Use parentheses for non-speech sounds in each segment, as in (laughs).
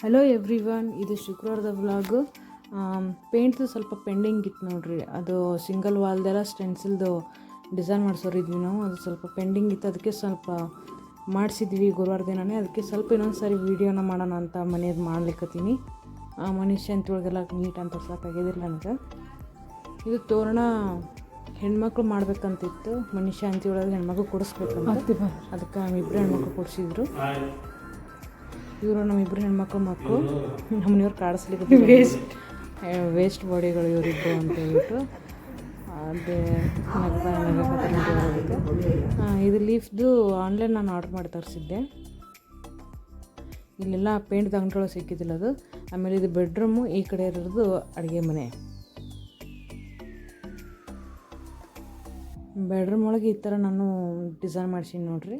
Hello every one ಇದು ಶುಕ್ರವಾರದ vlog ಪೇಂಟ್ದು ಸ್ವಲ್ಪ ಪೆಂಡಿಂಗ್ ಇತ್ತು ನೋಡ್ರಿ. ಅದು ಸಿಂಗಲ್ ವಾಲ್ದೆಲ್ಲ ಸ್ಟೆನ್ಸಿಲ್ದು ಡಿಸೈನ್ ಮಾಡಿಸೋರಿದ್ವಿ ನಾವು. ಅದು ಸ್ವಲ್ಪ ಪೆಂಡಿಂಗ್ ಇತ್ತು. ಅದಕ್ಕೆ ಸ್ವಲ್ಪ ಮಾಡಿಸಿದ್ವಿ ಗುರುವಾರ ದಿನನೇ. ಅದಕ್ಕೆ ಸ್ವಲ್ಪ ಇನ್ನೊಂದು ಸಾರಿ ವೀಡಿಯೋನ ಮಾಡೋಣ ಅಂತ ಮನೇದು ಮಾಡ್ಲಿಕ್ಕತ್ತೀನಿ ಮನುಷ್ಯ ಅಂತೊಳಗೆಲ್ಲ ನೀಟ್ ಅಂತ ಸಾಕಾಗಿದ್ದಿಲ್ಲ ನನಗೆ. ಇದು ತೋರಣ ಹೆಣ್ಮಕ್ಳು ಮಾಡ್ಬೇಕಂತಿತ್ತು. ಮನುಷ್ಯ ಅಂತಿ ಒಳಗೆ ಹೆಣ್ಮಕ್ಳು ಕೊಡಿಸ್ಬೇಕಂತ. ಅದಕ್ಕೆ ನಮ್ಮಿಬ್ಬರು ಹೆಣ್ಮಕ್ಳು ಕೊಡಿಸಿದ್ರು. ಇವರು ನಮ್ಮಿಬ್ಬರು ಹೆಣ್ಮಕ್ಳು ಮಕ್ಕಳು. ನಮ್ಮನೆಯವ್ರು ಕಾಡಿಸ್ಲಿಕ್ಕೆ ವೇಸ್ಟ್ (laughs) ವೇಸ್ಟ್ ಬಾಡಿಗಳು ಇವರಿಬ್ಬರು ಅಂತ ಹೇಳ್ಬಿಟ್ಟು. ಅದೇ ನಗ್ತಾ ಇದು ಲೀಫ್ದು ಆನ್ಲೈನ್ ನಾನು ಆರ್ಡ್ರ್ ಮಾಡಿ ತರಿಸಿದ್ದೆ. ಇಲ್ಲೆಲ್ಲ ಪೇಂಟ್ ತಗೊಂಡ್ರೊಳಗೆ ಸಿಕ್ಕಿದ್ದಿಲ್ಲ ಅದು. ಆಮೇಲೆ ಇದು ಬೆಡ್ರೂಮು ಈ ಕಡೆ ಇರೋದು ಅಡುಗೆ ಮನೆ. ಬೆಡ್ರೂಮ್ ಒಳಗೆ ಈ ಥರ ನಾನು ಡಿಸೈನ್ ಮಾಡ್ಸೀನಿ ನೋಡ್ರಿ.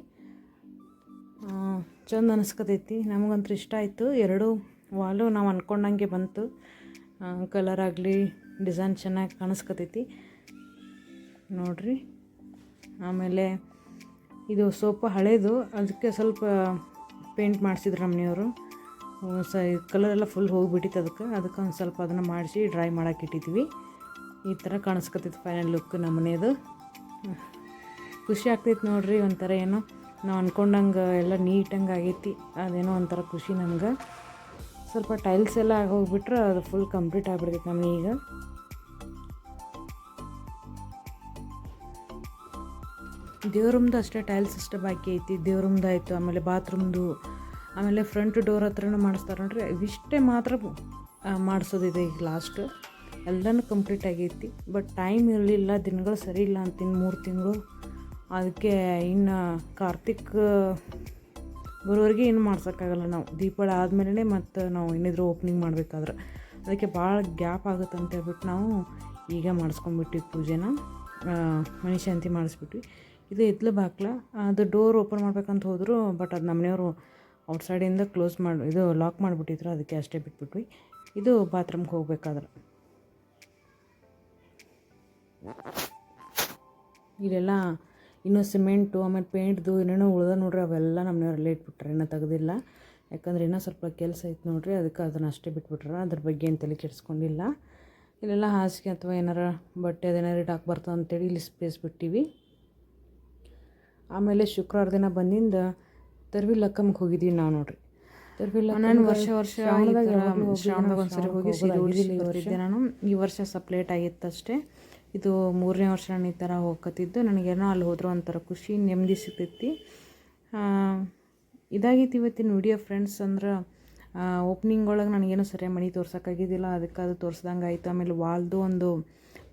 ಚಂದ ಅನಿಸ್ಕತೈತಿ. ನಮಗಂತೂ ಇಷ್ಟ ಆಯಿತು. ಎರಡು ವಾಲು ನಾವು ಅಂದ್ಕೊಂಡಂಗೆ ಬಂತು. ಕಲರ್ ಆಗಲಿ ಡಿಸೈನ್ ಚೆನ್ನಾಗಿ ಕಾಣಿಸ್ಕತೈತಿ ನೋಡ್ರಿ. ಆಮೇಲೆ ಇದು ಸೋಪ ಹಳೇದು. ಅದಕ್ಕೆ ಸ್ವಲ್ಪ ಪೇಂಟ್ ಮಾಡಿಸಿದ್ರು ನಮ್ಮನೆಯವರು ಸ ಕಲರ್ ಎಲ್ಲ ಫುಲ್ ಹೋಗಿಬಿಟ್ಟಿತ್ತು ಅದಕ್ಕೆ. ಅದಕ್ಕೆ ಒಂದು ಸ್ವಲ್ಪ ಅದನ್ನು ಮಾಡಿಸಿ ಡ್ರೈ ಮಾಡೋಕೆ ಇಟ್ಟಿದ್ವಿ. ಈ ಥರ ಕಾಣಿಸ್ಕತೈತಿ ಫೈನಲ್ ಲುಕ್ ನಮ್ಮನೆಯದು ಖುಷಿ ಆಗ್ತೈತೆ ನೋಡ್ರಿ ಒಂಥರ ಏನೋ. ನಾವು ಅಂದ್ಕೊಂಡಂಗೆ ಎಲ್ಲ ನೀಟಂಗೆ ಆಗೈತಿ. ಅದೇನೋ ಒಂಥರ ಖುಷಿ ನಮ್ಗೆ ಸ್ವಲ್ಪ ಟೈಲ್ಸ್ ಎಲ್ಲ ಆಗೋಗ್ಬಿಟ್ರೆ ಅದು ಫುಲ್ ಕಂಪ್ಲೀಟ್ ಆಗಿಬಿಡ್ತೈತೆ ನಮಗೆ ಈಗ. ದೇವ್ರಮ್ದು ಅಷ್ಟೇ ಟೈಲ್ಸ್ ಅಷ್ಟೇ ಬಾಕಿ ಐತಿ. ದೇವ್ರಮ್ದು ಆಯಿತು, ಆಮೇಲೆ ಬಾತ್ರೂಮ್ದು ಆಮೇಲೆ ಫ್ರಂಟ್ ಡೋರ್ ಹತ್ರನೂ ಮಾಡಿಸ್ತಾರೆ ನೋಡ್ರಿ. ಇವಿಷ್ಟೇ ಮಾತ್ರ ಮಾಡಿಸೋದಿದೆ ಈಗ ಲಾಸ್ಟ್ ಎಲ್ಲನೂ ಕಂಪ್ಲೀಟ್ ಆಗೈತಿ. ಬಟ್ ಟೈಮ್ ಇರಲಿಲ್ಲ, ದಿನಗಳು ಸರಿ ಇಲ್ಲ ಅಂತೀನಿ ಮೂರು ತಿಂಗಳು. ಅದಕ್ಕೆ ಇನ್ನು ಕಾರ್ತಿಕ್ ಬರೋವರೆಗೆ ಏನು ಮಾಡ್ಸೋಕ್ಕಾಗಲ್ಲ ನಾವು. ದೀಪಾವಳಿ ಆದಮೇಲೆ ಮತ್ತು ನಾವು ಏನಿದ್ರು ಓಪನಿಂಗ್ ಮಾಡಬೇಕಾದ್ರೆ. ಅದಕ್ಕೆ ಭಾಳ ಗ್ಯಾಪ್ ಆಗುತ್ತೆ ಅಂತ ಹೇಳ್ಬಿಟ್ಟು ನಾವು ಈಗ ಮಾಡಿಸ್ಕೊಂಡ್ಬಿಟ್ವಿ ಪೂಜೆನ. ಮನಿ ಶಾಂತಿ ಮಾಡಿಸ್ಬಿಟ್ವಿ. ಇದು ಎದ್ಲು ಬಾಕ್ಲ. ಅದು ಡೋರ್ ಓಪನ್ ಮಾಡ್ಬೇಕಂತ ಹೋದರು ಬಟ್ ಅದು ನಮ್ಮನೆಯವರು ಔಟ್ಸೈಡಿಂದ ಕ್ಲೋಸ್ ಮಾಡಿ, ಇದು ಲಾಕ್ ಮಾಡಿಬಿಟ್ಟಿದ್ರು, ಅದಕ್ಕೆ ಅಷ್ಟೇ ಬಿಟ್ಬಿಟ್ವಿ. ಇದು ಬಾತ್ರೂಮ್ಗೆ ಹೋಗ್ಬೇಕಾದ್ರೆ. ಇಲ್ಲೆಲ್ಲ ಇನ್ನೂ ಸಿಮೆಂಟು ಆಮೇಲೆ ಪೇಂಟ್ದು ಏನೇನೋ ಉಳ್ದ ನೋಡ್ರಿ ಅವೆಲ್ಲ ನಮ್ಮನೆಯವರೆಲ್ಲ ಇಟ್ಬಿಟ್ರೆ ಇನ್ನೂ ತೆಗೆದಿಲ್ಲ. ಯಾಕಂದ್ರೆ ಇನ್ನೂ ಸ್ವಲ್ಪ ಕೆಲಸ ಐತೆ ನೋಡ್ರಿ ಅದಕ್ಕೆ ಅದನ್ನು ಅಷ್ಟೇ ಬಿಟ್ಬಿಟ್ರೆ. ಅದ್ರ ಬಗ್ಗೆ ಏನು ತಲೆ ಕೆಡಿಸ್ಕೊಂಡಿಲ್ಲ. ಇಲ್ಲೆಲ್ಲ ಹಾಸಿಗೆ ಅಥವಾ ಏನಾರ ಬಟ್ಟೆ ಅದೇನಾರು ಇಡಾಕೆ ಬರ್ತದೆ ಅಂತೇಳಿ ಇಲ್ಲಿ ಸ್ಪೇಸ್ ಬಿಟ್ಟಿವಿ. ಆಮೇಲೆ ಶುಕ್ರವಾರ ದಿನ ಬಂದಿಂದ ತರ್ವಿ ಲಕ್ಕಮ್ಗೆ ಹೋಗಿದ್ದೀವಿ ನಾವು ನೋಡ್ರಿ. ನಾನು ವರ್ಷ ವರ್ಷ ಶ್ರಾವಣದಾಗ ಒಂದ್ಸರಿ ಹೋಗಿ ನಾನು. ಈ ವರ್ಷ ಸಪ್ಲೇಟ್ ಆಗಿತ್ತಷ್ಟೇ. ಆಗಿತ್ತು ಅಷ್ಟೇ ಇದು ಮೂರನೇ ವರ್ಷ ನಾನು ಈ ಥರ ಹೋಗ್ಕತ್ತಿದ್ದು. ನನಗೇನೋ ಅಲ್ಲಿ ಹೋದ್ರೆ ಒಂಥರ ಖುಷಿ, ನೆಮ್ಮದಿ ಸಿಗ್ತೈತಿ. ಇದಾಗಿತ್ತು ಇವತ್ತಿನ ವಿಡಿಯೋ ಫ್ರೆಂಡ್ಸ್ ಅಂದ್ರೆ ಓಪ್ನಿಂಗ್ ಒಳಗೆ ನನಗೇನು ಸರಿಯಾಗಿ ಮನೆ ತೋರ್ಸೋಕ್ಕಾಗಿದ್ದಿಲ್ಲ. ಅದಕ್ಕೆ ಅದು ತೋರಿಸ್ದಂಗೆ ಆಯಿತು. ಆಮೇಲೆ ವಾಲ್ದು ಒಂದು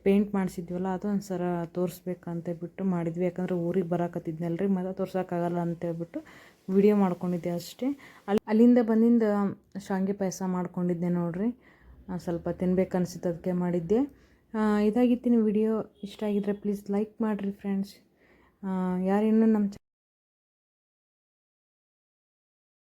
ಪೇಂಟ್ ಮಾಡಿಸಿದ್ವಲ್ಲ, ಅದು ಒಂದು ಸರ ತೋರಿಸ್ಬೇಕಂತ ಬಿಟ್ಟು ಮಾಡಿದ್ವಿ. ಯಾಕಂದ್ರೆ ಊರಿಗೆ ಬರಕತ್ತಿದ್ನಲ್ಲ ರೀ ಮತ್ತೆ ತೋರ್ಸೋಕ್ಕಾಗಲ್ಲ ಅಂತೇಳ್ಬಿಟ್ಟು ವಿಡಿಯೋ ಮಾಡ್ಕೊಂಡಿದ್ದೆ ಅಷ್ಟೇ. ಅಲ್ಲಿ, ಅಲ್ಲಿಂದ ಬಂದಿಂದ ಶಾವಿಗೆ ಪಾಯಸ ಮಾಡ್ಕೊಂಡಿದ್ದೆ ನೋಡಿರಿ. ಸ್ವಲ್ಪ ತಿನ್ಬೇಕು ಅದಕ್ಕೆ ಮಾಡಿದ್ದೆ. ಇದಾಗಿತ್ತಿನ ವಿಡಿಯೋ. ಇಷ್ಟ ಆಗಿದ್ರೆ ಪ್ಲೀಸ್ ಲೈಕ್ ಮಾಡಿರಿ ಫ್ರೆಂಡ್ಸ್ ಯಾರಿನ್ನೂ ನಮ್ಮ